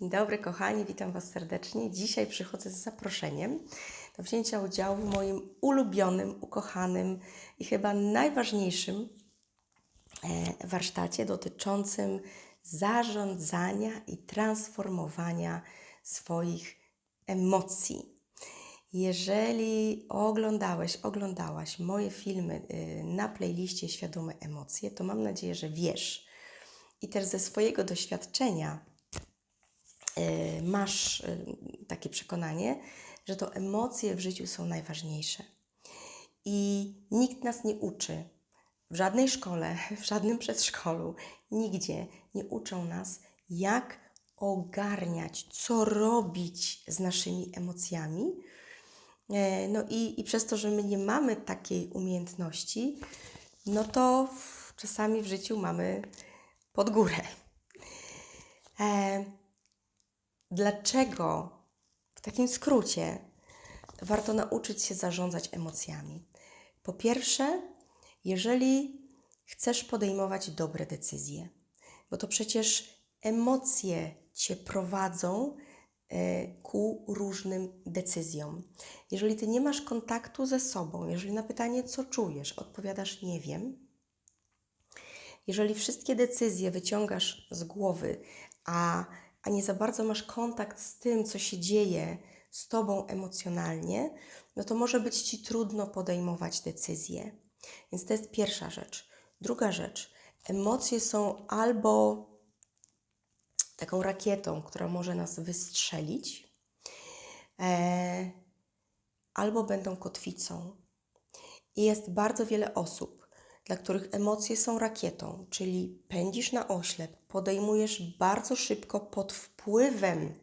Dzień dobry, kochani, witam Was serdecznie. Dzisiaj przychodzę z zaproszeniem do wzięcia udziału w moim ulubionym, ukochanym i chyba najważniejszym e, warsztacie dotyczącym zarządzania i transformowania swoich emocji. Jeżeli oglądałeś, oglądałaś moje filmy y, na playliście Świadome Emocje, to mam nadzieję, że wiesz i też ze swojego doświadczenia masz y, takie przekonanie, że to emocje w życiu są najważniejsze. I nikt nas nie uczy, w żadnej szkole, w żadnym przedszkolu, nigdzie nie uczą nas, jak ogarniać, co robić z naszymi emocjami. E, No i, i przez to, że my nie mamy takiej umiejętności, no to czasami w życiu mamy pod górę. Dlaczego w takim skrócie warto nauczyć się zarządzać emocjami? Po pierwsze, jeżeli chcesz podejmować dobre decyzje, bo to przecież emocje cię prowadzą e, ku różnym decyzjom. Jeżeli ty nie masz kontaktu ze sobą, jeżeli na pytanie, co czujesz, odpowiadasz nie wiem, jeżeli wszystkie decyzje wyciągasz z głowy, a, a nie za bardzo masz kontakt z tym, co się dzieje z tobą emocjonalnie, no to może być ci trudno podejmować decyzje. Więc to jest pierwsza rzecz. Druga rzecz, emocje są albo taką rakietą, która może nas wystrzelić, e, albo będą kotwicą. I jest bardzo wiele osób, dla których emocje są rakietą, czyli pędzisz na oślep, podejmujesz bardzo szybko pod wpływem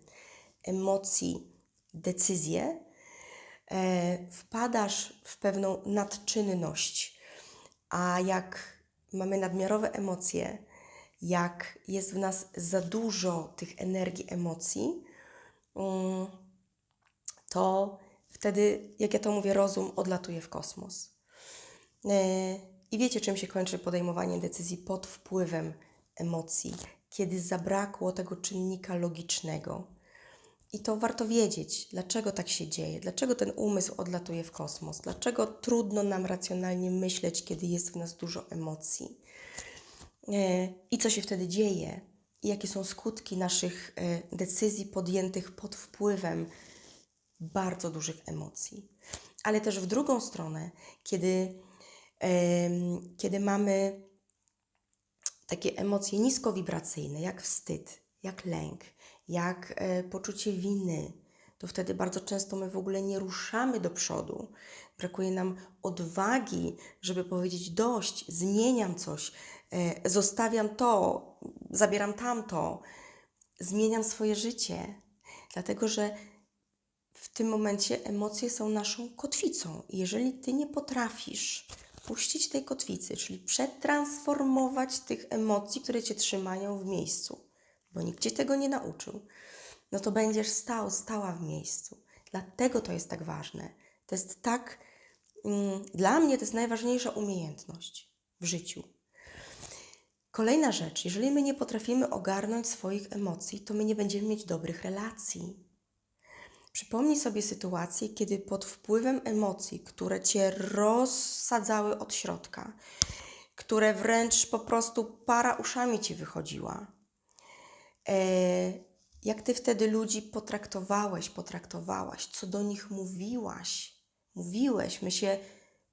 emocji decyzje, e, wpadasz w pewną nadczynność, a jak mamy nadmiarowe emocje, jak jest w nas za dużo tych energii emocji, mm, to wtedy, jak ja to mówię, rozum odlatuje w kosmos. E, I wiecie, czym się kończy podejmowanie decyzji pod wpływem emocji, kiedy zabrakło tego czynnika logicznego. I to warto wiedzieć, dlaczego tak się dzieje, dlaczego ten umysł odlatuje w kosmos, dlaczego trudno nam racjonalnie myśleć, kiedy jest w nas dużo emocji. E, I co się wtedy dzieje, i jakie są skutki naszych e, decyzji podjętych pod wpływem bardzo dużych emocji. Ale też w drugą stronę, kiedy, kiedy mamy takie emocje niskowibracyjne, jak wstyd, jak lęk, jak e, poczucie winy, to wtedy bardzo często my w ogóle nie ruszamy do przodu. Brakuje nam odwagi, żeby powiedzieć dość, zmieniam coś, e, zostawiam to, zabieram tamto, zmieniam swoje życie. Dlatego, że w tym momencie emocje są naszą kotwicą. Jeżeli ty nie potrafisz puścić tej kotwicy, czyli przetransformować tych emocji, które cię trzymają w miejscu, bo nikt cię tego nie nauczył, no to będziesz stał, stała w miejscu. Dlatego to jest tak ważne. To jest tak, mm, dla mnie to jest najważniejsza umiejętność w życiu. Kolejna rzecz, jeżeli my nie potrafimy ogarnąć swoich emocji, to my nie będziemy mieć dobrych relacji. Przypomnij sobie sytuację, kiedy pod wpływem emocji, które cię rozsadzały od środka, które wręcz po prostu para uszami ci wychodziła, e, jak ty wtedy ludzi potraktowałeś, potraktowałaś, co do nich mówiłaś, mówiłeś, my się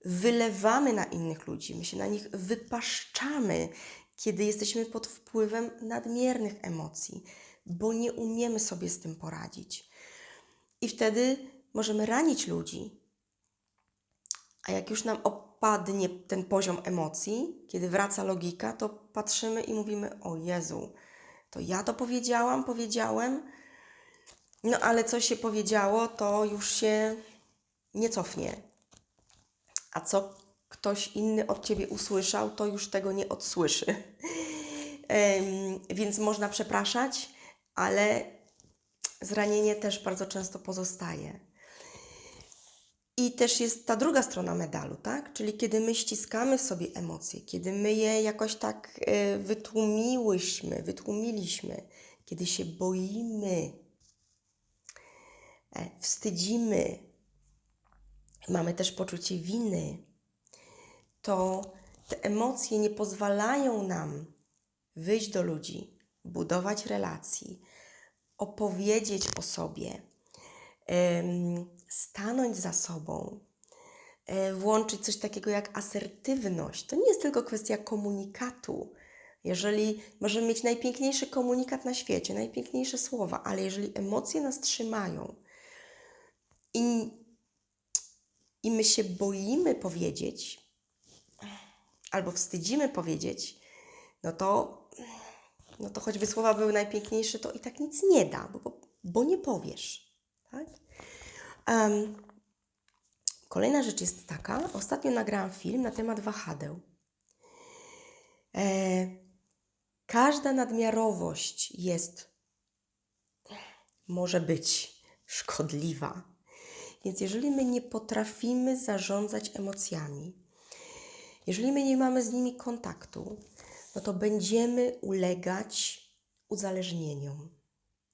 wylewamy na innych ludzi, my się na nich wypaszczamy, kiedy jesteśmy pod wpływem nadmiernych emocji, bo nie umiemy sobie z tym poradzić. I wtedy możemy ranić ludzi. A jak już nam opadnie ten poziom emocji, kiedy wraca logika, to patrzymy i mówimy: O Jezu, to ja to powiedziałam, powiedziałem, no ale co się powiedziało, to już się nie cofnie. A co ktoś inny od ciebie usłyszał, to już tego nie odsłyszy. Więc można przepraszać, ale zranienie też bardzo często pozostaje. I też jest ta druga strona medalu, tak? Czyli kiedy my ściskamy sobie emocje, kiedy my je jakoś tak e, wytłumiłyśmy, wytłumiliśmy, kiedy się boimy, e, wstydzimy, mamy też poczucie winy, to te emocje nie pozwalają nam wyjść do ludzi, budować relacji, opowiedzieć o sobie, stanąć za sobą, e, włączyć coś takiego jak asertywność. To nie jest tylko kwestia komunikatu. Jeżeli możemy mieć najpiękniejszy komunikat na świecie, najpiękniejsze słowa, ale jeżeli emocje nas trzymają i, i my się boimy powiedzieć, albo wstydzimy powiedzieć, no to, no to choćby słowa były najpiękniejsze, to i tak nic nie da, bo, bo, nie powiesz. Tak? Em, kolejna rzecz jest taka, ostatnio nagrałam film na temat wahadeł. E, każda nadmiarowość jest, może być szkodliwa. Więc jeżeli my nie potrafimy zarządzać emocjami, jeżeli my nie mamy z nimi kontaktu, no to będziemy ulegać uzależnieniom,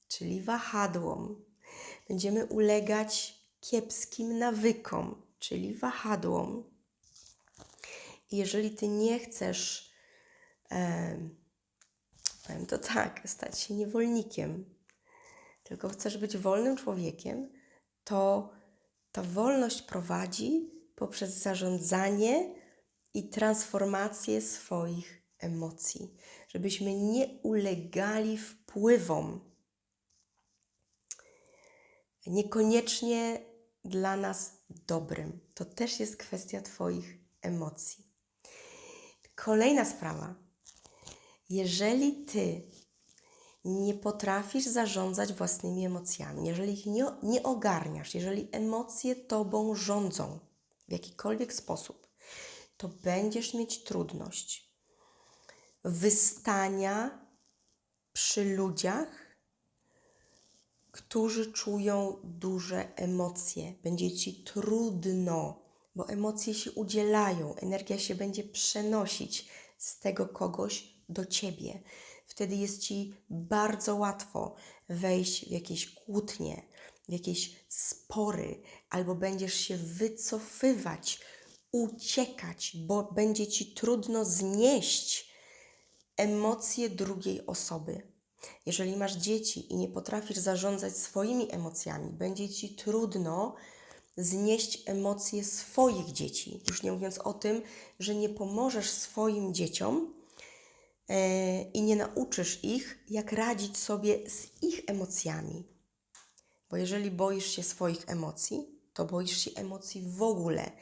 czyli wahadłom. Będziemy ulegać kiepskim nawykom, czyli wahadłom. Jeżeli ty nie chcesz, em, powiem to tak, stać się niewolnikiem, tylko chcesz być wolnym człowiekiem, to ta wolność prowadzi poprzez zarządzanie i transformację swoich emocji, żebyśmy nie ulegali wpływom, niekoniecznie dla nas dobrym. To też jest kwestia Twoich emocji. Kolejna sprawa. Jeżeli Ty nie potrafisz zarządzać własnymi emocjami, jeżeli ich nie, nie ogarniasz, jeżeli emocje Tobą rządzą w jakikolwiek sposób, to będziesz mieć trudność wystania przy ludziach, którzy czują duże emocje. Będzie ci trudno, bo emocje się udzielają, energia się będzie przenosić z tego kogoś do ciebie. Wtedy jest ci bardzo łatwo wejść w jakieś kłótnie, w jakieś spory, albo będziesz się wycofywać, uciekać, bo będzie ci trudno znieść emocje drugiej osoby. Jeżeli masz dzieci i nie potrafisz zarządzać swoimi emocjami, będzie ci trudno znieść emocje swoich dzieci. Już nie mówiąc o tym, że nie pomożesz swoim dzieciom e, i nie nauczysz ich, jak radzić sobie z ich emocjami. Bo jeżeli boisz się swoich emocji, to boisz się emocji w ogóle.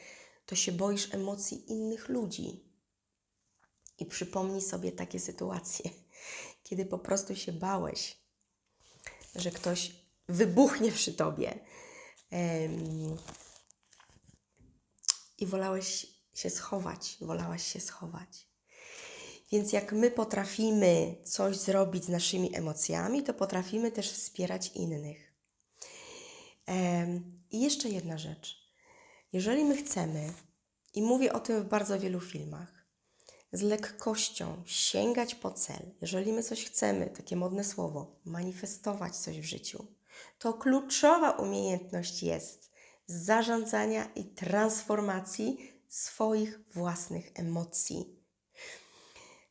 To się boisz emocji innych ludzi. I przypomnij sobie takie sytuacje, kiedy po prostu się bałeś, że ktoś wybuchnie przy tobie. I wolałeś się schować, wolałaś się schować. Więc jak my potrafimy coś zrobić z naszymi emocjami, to potrafimy też wspierać innych. I jeszcze jedna rzecz. Jeżeli my chcemy, i mówię o tym w bardzo wielu filmach, z lekkością sięgać po cel, jeżeli my coś chcemy, takie modne słowo, manifestować coś w życiu, to kluczowa umiejętność jest zarządzania i transformacji swoich własnych emocji.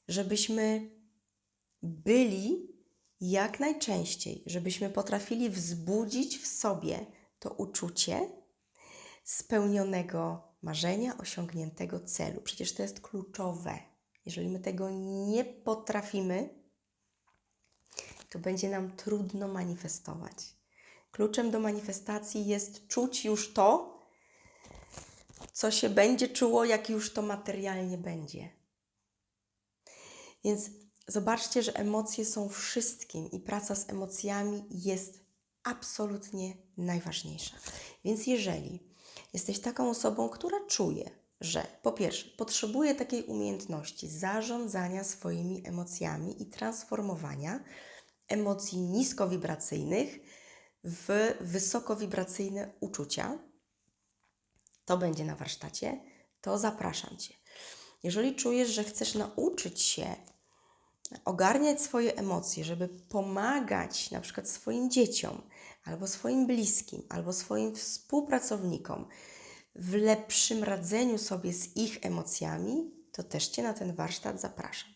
Żebyśmy byli jak najczęściej, żebyśmy potrafili wzbudzić w sobie to uczucie spełnionego marzenia, osiągniętego celu. Przecież to jest kluczowe. Jeżeli my tego nie potrafimy, to będzie nam trudno manifestować. Kluczem do manifestacji jest czuć już to, co się będzie czuło, jak już to materialnie będzie. Więc zobaczcie, że emocje są wszystkim i praca z emocjami jest absolutnie najważniejsza. Więc jeżeli jesteś taką osobą, która czuje, że po pierwsze potrzebuje takiej umiejętności zarządzania swoimi emocjami i transformowania emocji niskowibracyjnych w wysokowibracyjne uczucia, to będzie na warsztacie, to zapraszam Cię. Jeżeli czujesz, że chcesz nauczyć się ogarniać swoje emocje, żeby pomagać na przykład swoim dzieciom, albo swoim bliskim, albo swoim współpracownikom w lepszym radzeniu sobie z ich emocjami, to też Cię na ten warsztat zapraszam.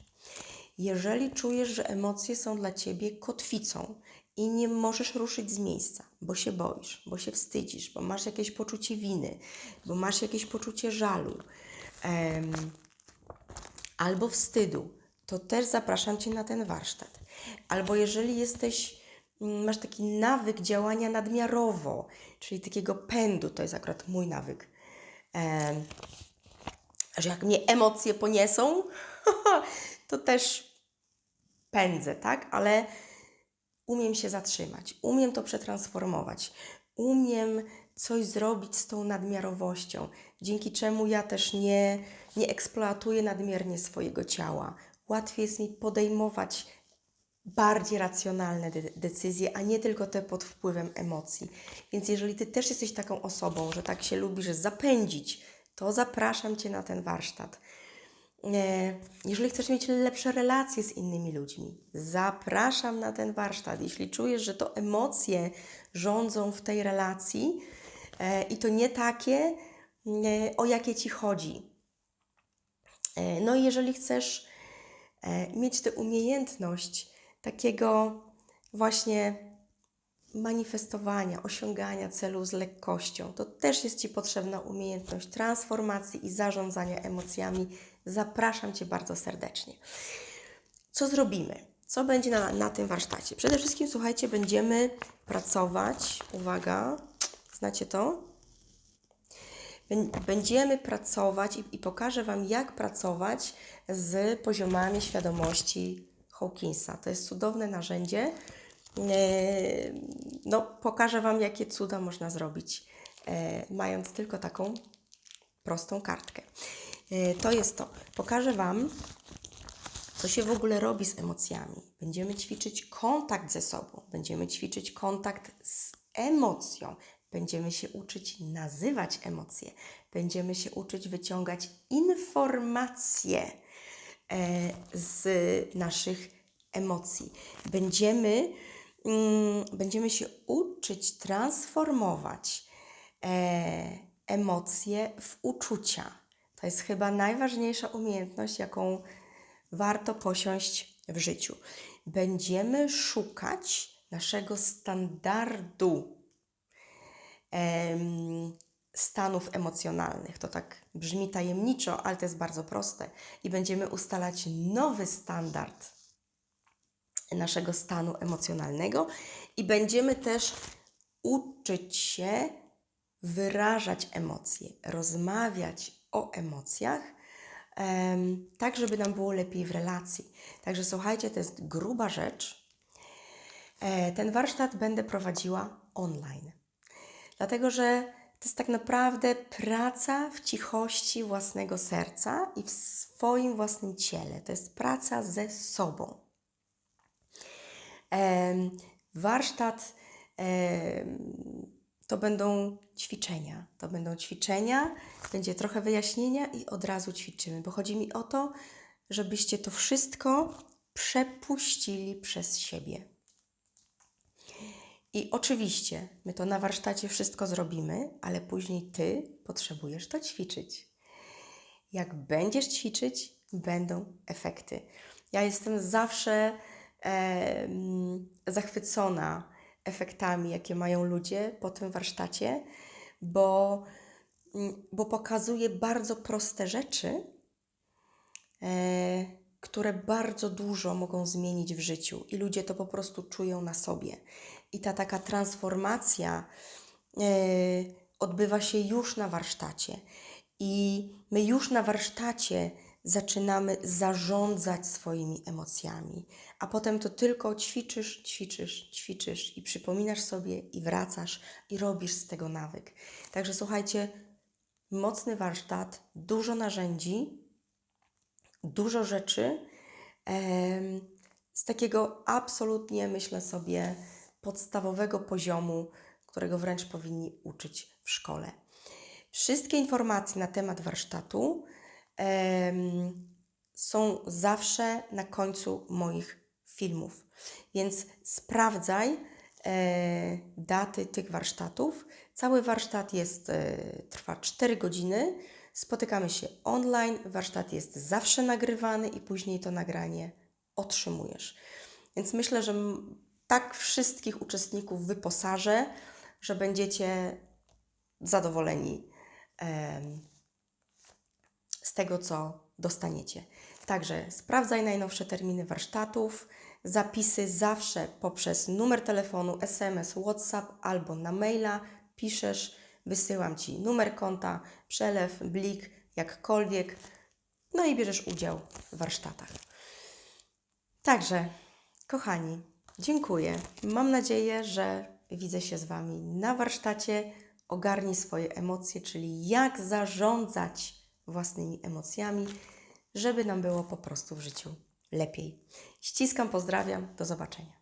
Jeżeli czujesz, że emocje są dla Ciebie kotwicą i nie możesz ruszyć z miejsca, bo się boisz, bo się wstydzisz, bo masz jakieś poczucie winy, bo masz jakieś poczucie żalu em, albo wstydu, to też zapraszam Cię na ten warsztat. Albo jeżeli jesteś, mm, masz taki nawyk działania nadmiarowo, czyli takiego pędu, to jest akurat mój nawyk, em, że jak mnie emocje poniesą, to też pędzę, tak? Ale umiem się zatrzymać, umiem to przetransformować, umiem coś zrobić z tą nadmiarowością, dzięki czemu ja też nie, nie eksploatuję nadmiernie swojego ciała. Łatwiej jest mi podejmować bardziej racjonalne de- decyzje, a nie tylko te pod wpływem emocji. Więc jeżeli Ty też jesteś taką osobą, że tak się lubisz zapędzić, to zapraszam Cię na ten warsztat. E, Jeżeli chcesz mieć lepsze relacje z innymi ludźmi, zapraszam na ten warsztat. Jeśli czujesz, że to emocje rządzą w tej relacji e, i to nie takie, e, o jakie ci chodzi. No i jeżeli chcesz mieć tę umiejętność takiego właśnie manifestowania, osiągania celu z lekkością. To też jest Ci potrzebna umiejętność transformacji i zarządzania emocjami. Zapraszam Cię bardzo serdecznie. Co zrobimy? Co będzie na, na tym warsztacie? Przede wszystkim, słuchajcie, będziemy pracować. Uwaga, znacie to? Bę- Będziemy pracować i, i pokażę Wam, jak pracować z poziomami świadomości Hawkinsa. To jest cudowne narzędzie. E, No, pokażę Wam, jakie cuda można zrobić, e, mając tylko taką prostą kartkę. E, To jest to. Pokażę Wam, co się w ogóle robi z emocjami. Będziemy ćwiczyć kontakt ze sobą, będziemy ćwiczyć kontakt z emocją, będziemy się uczyć nazywać emocje, będziemy się uczyć wyciągać informacje e, z naszych emocji. Będziemy, mm, będziemy się uczyć transformować e, emocje w uczucia. To jest chyba najważniejsza umiejętność, jaką warto posiąść w życiu. Będziemy szukać naszego standardu em, stanów emocjonalnych. To tak brzmi tajemniczo, ale to jest bardzo proste. I będziemy ustalać nowy standard naszego stanu emocjonalnego i będziemy też uczyć się wyrażać emocje, rozmawiać o emocjach, em, tak żeby nam było lepiej w relacji. Także słuchajcie, to jest gruba rzecz. E, Ten warsztat będę prowadziła online, dlatego że to jest tak naprawdę praca w cichości własnego serca i w swoim własnym ciele. To jest praca ze sobą. Warsztat to będą ćwiczenia. To będą ćwiczenia, będzie trochę wyjaśnienia i od razu ćwiczymy, bo chodzi mi o to, żebyście to wszystko przepuścili przez siebie. I oczywiście my to na warsztacie wszystko zrobimy, ale później ty potrzebujesz to ćwiczyć. Jak będziesz ćwiczyć, będą efekty. Ja jestem zawsze em, zachwycona efektami, jakie mają ludzie po tym warsztacie, bo, mm, bo pokazuje bardzo proste rzeczy, e, które bardzo dużo mogą zmienić w życiu i ludzie to po prostu czują na sobie. I ta taka transformacja e, odbywa się już na warsztacie. I my już na warsztacie zaczynamy zarządzać swoimi emocjami, a potem to tylko ćwiczysz, ćwiczysz, ćwiczysz i przypominasz sobie i wracasz i robisz z tego nawyk. Także słuchajcie, mocny warsztat, dużo narzędzi, dużo rzeczy z takiego absolutnie, myślę sobie, podstawowego poziomu, którego wręcz powinni uczyć w szkole. Wszystkie informacje na temat warsztatu są zawsze na końcu moich filmów. Więc sprawdzaj e, daty tych warsztatów. Cały warsztat jest, e, trwa 4 godziny. Spotykamy się online. Warsztat jest zawsze nagrywany i później to nagranie otrzymujesz. Więc myślę, że tak wszystkich uczestników wyposażę, że będziecie zadowoleni z tego, co dostaniecie. Także sprawdzaj najnowsze terminy warsztatów, zapisy zawsze poprzez numer telefonu, SMS, WhatsApp albo na maila piszesz, wysyłam Ci numer konta, przelew, blik, jakkolwiek, no i bierzesz udział w warsztatach. Także, kochani, dziękuję. Mam nadzieję, że widzę się z Wami na warsztacie. Ogarnij swoje emocje, czyli jak zarządzać własnymi emocjami, żeby nam było po prostu w życiu lepiej. Ściskam, pozdrawiam, do zobaczenia.